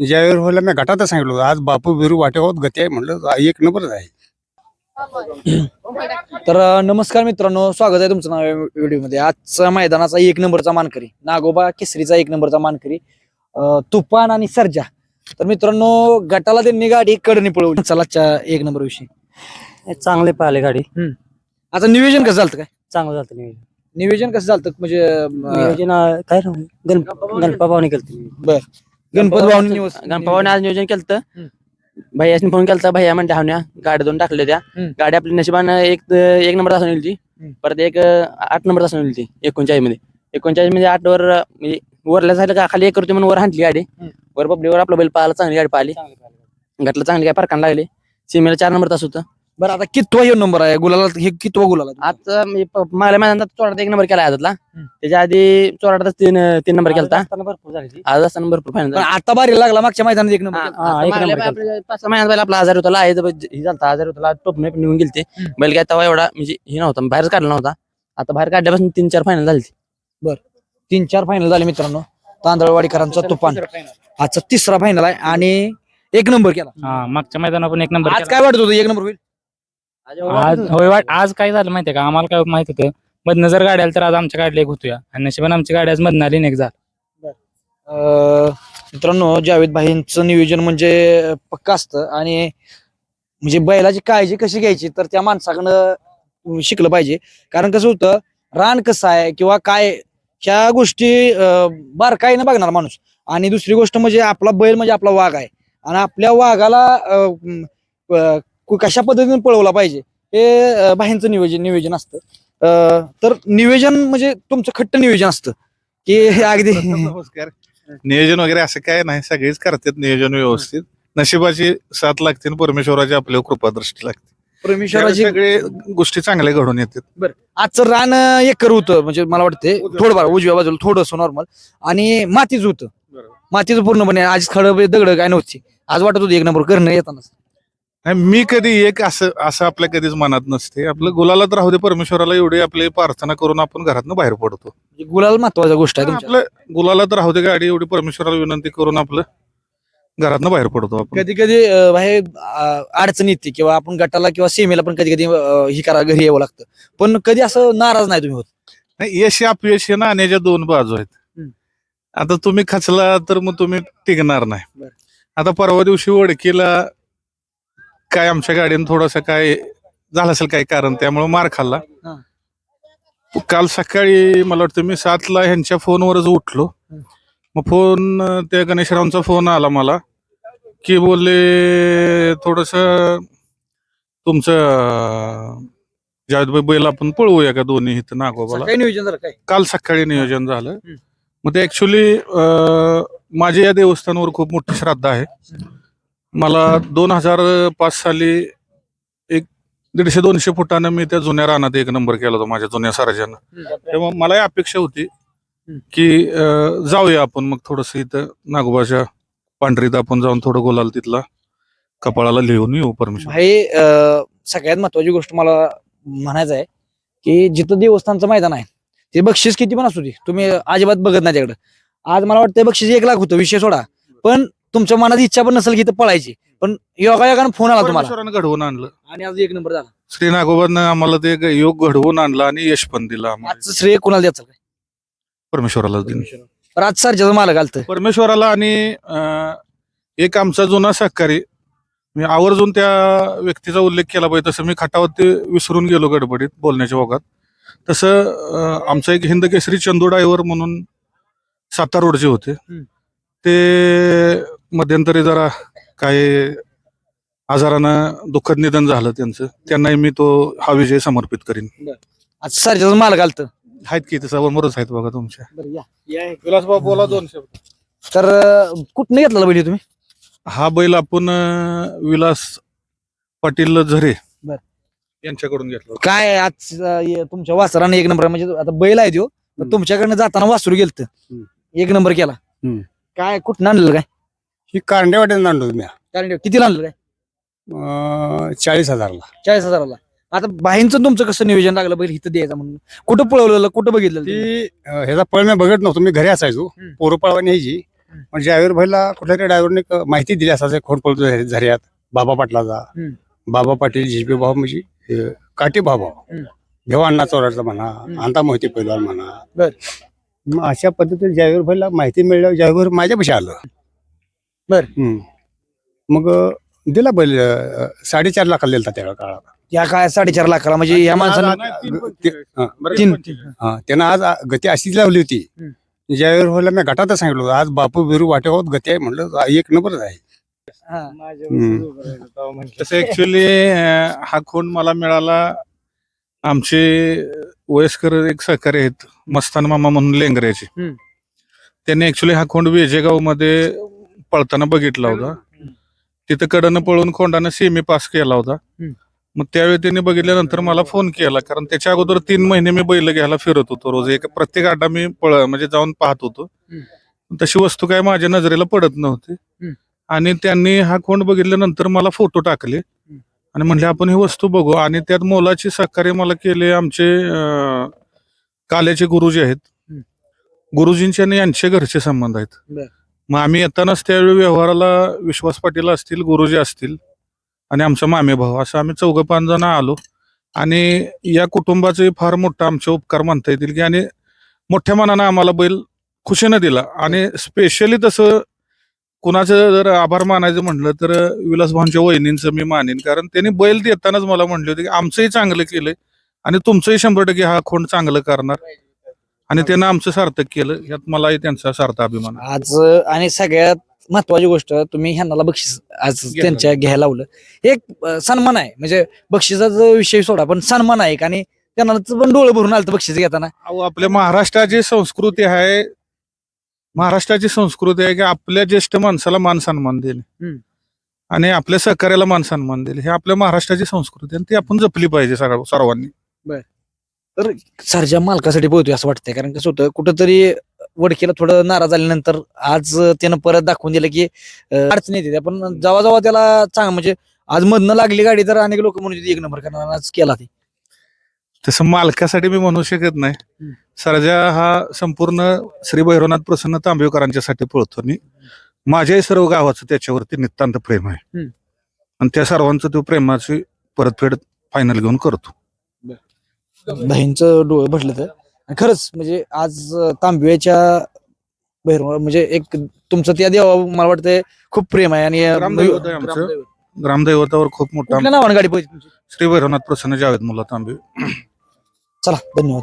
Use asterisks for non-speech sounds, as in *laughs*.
ज्यावेळी व्हायला मी घटातच सांगितलं होतं, आज बापू बिरू वाटेवत गती आहे. म्हणलं एक नंबरच आहे. तर नमस्कार मित्रांनो स्वागत आहे तुमचं नाव व्हिडिओमध्ये. आजचा मैदानाचा एक नंबरचा मानकरी नागोबा केसरीचा एक नंबरचा मानकरी अ, तुफान आणि सर्जा. तर मित्रांनो गटाला त्यांनी गाडी कडनी पळवली. चलाच्या एक नंबर विषयी. चांगले पाहिले गाडी. आता नियोजन कसं झालं काय? चांगलं झालं नियोजन नियोजन कसं झालं म्हणजे अ, नियोजन अं, काय गणपा भावने केलं गणपत भाऊनी आज नियोजन केलं हम्म. भैयासनी फोन केलता. भैया म्हणते हावण्या गाड्या दोन टाकल्या त्या. हम्म. गाडी आपल्या नशिबानं एक एक नंबर तासून येईल ती. हम्म. परत एक अं, आठ नंबर तासून येईल ती एकोणचाळीसमध्ये एकोणचाळीसमध्ये आठ वर अं, म्हणजे वरला झालं का खाली एक करते म्हणून वर हांटली गाडी. हम्म. वर पब्लिकवर आपला बैल पाहायला चांगली गाडी पाहिली. घातलं चांगली काय फरकान लागली. सीमेला चार नंबर तास होतं. बरं आता कितवा हे नंबर आहे? गुलाला हे कितवा गुलाला आता प- मला मैदानात चोरात एक नंबर केला आजला. त्याच्या आधी चोराटात तीन तीन नंबर केलता. असताना भरपूर झाली ती. आज असताना भरपूर फायनल पण आता बारी लागला मागच्या मैदानात एक नंबर केला. हा, एक नंबर. पाच सहा महिन्यात बैल आपला आजार होता आहे हे झालता आजार होता टोप नाही निघून गेलते. हम्म. बैल काय तेव्हा एवढा म्हणजे हे नव्हता बाहेरच काढला नव्हता. आता बाहेर काढल्यापासून तीन चार फायनल झाली तीन चार फायनल झाले मित्रांनो. तांदळवाडीकरांचा तुफान. आजचा तिसरा फायनल आहे आणि एक नंबर केला. हा मागच्या मैदानात पण एक नंबर आज काय वाटत होतं? एक नंबर होईल? आज होय वाट आज काय झालं माहितीये का? आम्हाला काय माहीत होतं मधनं जर गाडी आली तर आज आमच्या गाडीला एक होतोया. आणि नशिबाने आमची गाडी आज मधनं आली झाली. अं, मित्रांनो जावेद भाईंचं नियोजन म्हणजे पक्का असतं. आणि म्हणजे बैलाची काळजी कशी घ्यायची तर त्या माणसाकडनं शिकलं पाहिजे. कारण कसं होतं रान कसं आहे किंवा काय ह्या गोष्टी अं, बारकाईनं बघणार माणूस. आणि दुसरी गोष्ट म्हणजे आपला बैल म्हणजे आपला वाघ आहे. आणि आपल्या वाघाला अं, अं, कशा पद्धतीने पळवला पाहिजे हे भाईंचं नियोजन नियोजन असतं. तर नियोजन म्हणजे तुमचं खट्ट नियोजन असतं. की हे अगदी *laughs* नमस्कार. नियोजन वगैरे असं काय नाही सगळेच करतात नियोजन व्यवस्थित. नशिबाची साथ लागते परमेश्वराची आपल्यावर कृपा दृष्टी लागते. परमेश्वराची सगळे गोष्टी चांगल्या घडून येतात. आजचं रान एकर होतं म्हणजे मला वाटते थोडं बार उजव्या बाजूला थोडंसं नॉर्मल आणि मातीच होतं. मातीचं पूर्णपणे आज खडं दगड काय नव्हती. आज वाटत होती एक नंबर करणं येताना नाही, मी कधी एक असं असं आपल्या कधीच मनात नसते. आपलं गुलाला तर राहू दे परमेश्वराला एवढी आपली प्रार्थना करून आपण घरातनं बाहेर पडतो. गुलाल महत्वाची गोष्ट आहे तुमच्या. आपलं गुलाला तर राहू दे गाडी एवढी परमेश्वराला विनंती करून आपलं घरातनं बाहेर पडतो आपण. कधी कधी बाहेर अं, अडचण येते किंवा आपण गटाला किंवा सीमेला पण कधी कधी ही करा घरी यावं लागतं. पण कधी असं नाराज नाही तुम्ही होत? नाही यश अपयश हे नाण्याच्या दोन बाजू आहेत. हम्म. आता तुम्ही खचला तर मग तुम्ही टिकणार नाही. बरं. आता परवा दिवशी ओळखीला काय आमच्या गाडीनं थोडस काय झालं असेल काही कारण त्यामुळे मार खाल्ला. हा. काल सकाळी मला वाटतं मी सातला ह्यांच्या फोनवरच उठलो. मग फोन त्या गणेशरावांचा फोन आला मला की बोलले थोडस तुमचं जावेदभाई बैल आपण पळवूया का दोन्ही इथं नागोबाला? काय नियोजन झालं काय? काल सकाळी नियोजन झालं. मग ते ऍक्च्युली माझी या देवस्थानावर खूप मोठी श्रद्धा आहे. मला दोन हजार पाच साली एक दीडशे दोनशे फुटानं मी त्या जुन्या रानात एक नंबर केला होता माझ्या जुन्या साराज्यानं. तेव्हा मला अपेक्षा होती की अं, जाऊया आपण मग थोडस इथं नागोबाच्या पांढरीत आपण जाऊन थोडं गोलाल तिथला कपाळाला लिहून येऊ परमिशन भाई अं, सगळ्यात महत्वाची गोष्ट मला म्हणायचं आहे की जिथं देवस्थानचं मैदान आहे ते बक्षीस किती पण असू दे तुम्ही अजिबात बघत नाही त्याकडे. आज मला वाटतं बक्षीस एक लाख होतं विषय सोडा. पण तुमच्या मनात इच्छा पण नसेल की इथं पळायची. पण योगायोगानं फोन आला तुम्हाला. परमेश्वरानं घडवून आणलं. आणि आज एक नंबर झाला. श्री नागोबानं आम्हाला ते ग- योग घडवून आणला आणि यश पण दिलं आम्हाला. आजचं श्रेय कुणाला द्यायचं काय? परमेश्वराला दिलं पण आज मालक आलतं. परमेश्वराला आणि अं, एक आमचा जुना सहकारी मी आवर्जून त्या व्यक्तीचा उल्लेख केला पाहिजे. तसं मी खाटावरती विसरून गेलो गडबडीत बोलण्याच्या ओघात. तसं अं, आमचा एक हिंद केसरी चंदू डायव्हर म्हणून सातार रोडचे होते. ते मध्यंतरी जरा काही आजारानं दुःखद निधन झालं त्यांचं. त्यांनाही मी तो हा विजय समर्पित करीन. आज सरच्याचं मालक आलतं. आहेत की ते समोरच आहेत बघा तुमच्या. बरं, या. विलासबाब बोला दोन शब्द. तर अं, कुठनं घेतला बैल तुम्ही? हा बैल आपण अं, विलास पाटील झरे बर. यांच्याकडून घेतला होता. काय आज अं, हे तुमच्या वासराने एक नंबर. म्हणजे आता बैल आहे तो पण तुमच्याकडनं जाताना वासरू गेलत. एक नंबर केला. हम्म. काय कुठं आणलं काय? ही कांडेवाड्यानं आणलो कारण किती आणलं काय अं, चाळीस हजारला. चाळीस हजाराला. आता बाहींचं तुमचं कसं नियोजन लागलं बैल इथं द्यायचं म्हणून? कुठं पळवलेलं कुठं बघितलं तुम्ही? ती अं, ह्याचा पळ मी बघत नव्हतो मी घरी असायचो. हम्म. पोरं पळवा न्यायची पण जावेर भाईला कुठल्या तरी ड्रायव्हरने माहिती दिली असायचं खोड पळतो झऱ्यात. बाबा पाटलाचा. हम्म. बाबा पाटील झिपे भाऊ म्हणजे अं, काटे भाऊ हम्म. घेवा अण्णा चोराचा म्हणा हम्म. अंता मोहिते पैलवान म्हणा. बर. मग अशा पद्धतीने जावेर भाईला माहिती मिळल्यावर जावेर माझ्यापाशी आलं. बर. हम्म. मग अं, दिला बैल अं, साडेचार लाखाला दिलता त्या काळात या काय साडेचार लाखाला म्हणजे या माणसानं हा, बरं. तीन हा त्यानं आज आ- गती अशीच लावली होती ज्यावेळेस व्हायला मी घटातच सांगितलं होतं, आज बापू बिरू वाटेवर गती आहे म्हणलं आ- एक नंबरच आहे हा. तसं ऍक्च्युली हा खोंड मला मिळाला आमचे वयस्कर एक सहकारी आहेत मस्तान मामा म्हणून लेंगऱ्याचे हम्म. त्यांनी ऍक्च्युली हा खोंड वेजेगावमध्ये पळताना बघितला होता. तिथं कडनं पळून खोंडानं सेमी पास केला होता. मग त्यावेळी त्यांनी बघितल्यानंतर मला फोन केला कारण त्याच्या अगोदर तीन महिने मी बैल घ्यायला फिरत होतो रोज. एक प्रत्येक अड्डा मी पळ म्हणजे जाऊन पाहत होतो. तशी वस्तू काय माझ्या नजरेला पडत नव्हती. आणि त्यांनी हा खोंड बघितल्यानंतर मला फोटो टाकले. आणि म्हणले आपण ही वस्तू बघू. आणि त्यात मोलाची सहकार्य मला केले आमचे काल्याचे गुरुजी आहेत. गुरुजींचे आणि यांचे घरचे संबंध आहेत. मग आम्ही येतानाच त्यावेळी व्यवहाराला विश्वास पाटील असतील गुरुजी असतील आणि आमचा मामे भाऊ असं आम्ही चौघ पाच जण आलो. आणि या कुटुंबाचे फार मोठा आमचे उपकार म्हणता येतील की आणि मोठ्या मनानं आम्हाला बैल खुशीनं दिला. आणि स्पेशली तसं कुणाचं जर आभार मानायचं म्हटलं तर विलास भाऊंच्या वहिनींचं मी मानेन. कारण त्यांनी बैल देतानाच मला म्हणले होते की आमचंही चांगलं केलंय आणि तुमचंही शंभर टक्के हा खोंड चांगलं करणार. आणि त्यानं आमचं सार्थक केलं. यात मलाही त्यांचा सार्थ अभिमान आहे. आज आणि सगळ्यात महत्वाची गोष्ट तुम्ही ह्यांना बक्षीस आज घ्यायला त्यांच्या घ्यायला लावलं. एक अं, सन्मान आहे. म्हणजे बक्षिसाचा विषय सोडा पण सन्मान आहे आणि त्यांना पण डोळे भरून आलं बक्षीस घेताना. अहो आपल्या महाराष्ट्राची संस्कृती आहे महाराष्ट्राची संस्कृती आहे की आपल्या ज्येष्ठ माणसाला मान सन्मान देणे. हम्म. आणि आपल्या सहकार्याला मान सन्मान देणे. हे आपल्या महाराष्ट्राची संस्कृती आहे आणि ती आपण जपली पाहिजे सगळ्या सर्वांनी. तर सरच्या मालकासाठी पोहतोय असं वाटतंय. कारण कसं होतं कुठंतरी वडकीला थोडं नाराज झाल्यानंतर आज त्यानं परत दाखवून दिलं की अडचण येते पण जेव्हा जेव्हा त्याला चांग म्हणजे आज मधनं लागली गाडी तर अनेक लोक म्हणून एक नंबर करणार आज केला ते. तसं मालकासाठी मी म्हणू शकत नाही. सरजा हा संपूर्ण श्री भैरवनाथ प्रसन्न तांबेकरांच्यासाठी पळतो आणि माझ्याही सर्व गावाचं त्याच्यावरती नितांत प्रेम आहे. आणि त्या सर्वांचं तो प्रेमाची परतफेड फायनल घेऊन करतो. बहीणचं डोळे भरलं तर खरंच म्हणजे आज तांबव्याच्या भैरव म्हणजे एक तुमचं त्या देवा मला वाटतंय खूप प्रेम आहे आणि अं, ग्रामदैवत आहे आमचं. ग्रामदैवत. ग्रामदैवतावर खूप मोठा कुठल्या नावाने गाडी पाहिजे तुमची श्री भैरवनाथ प्रसन्न जावेद मुला तांबे चला धन्यवाद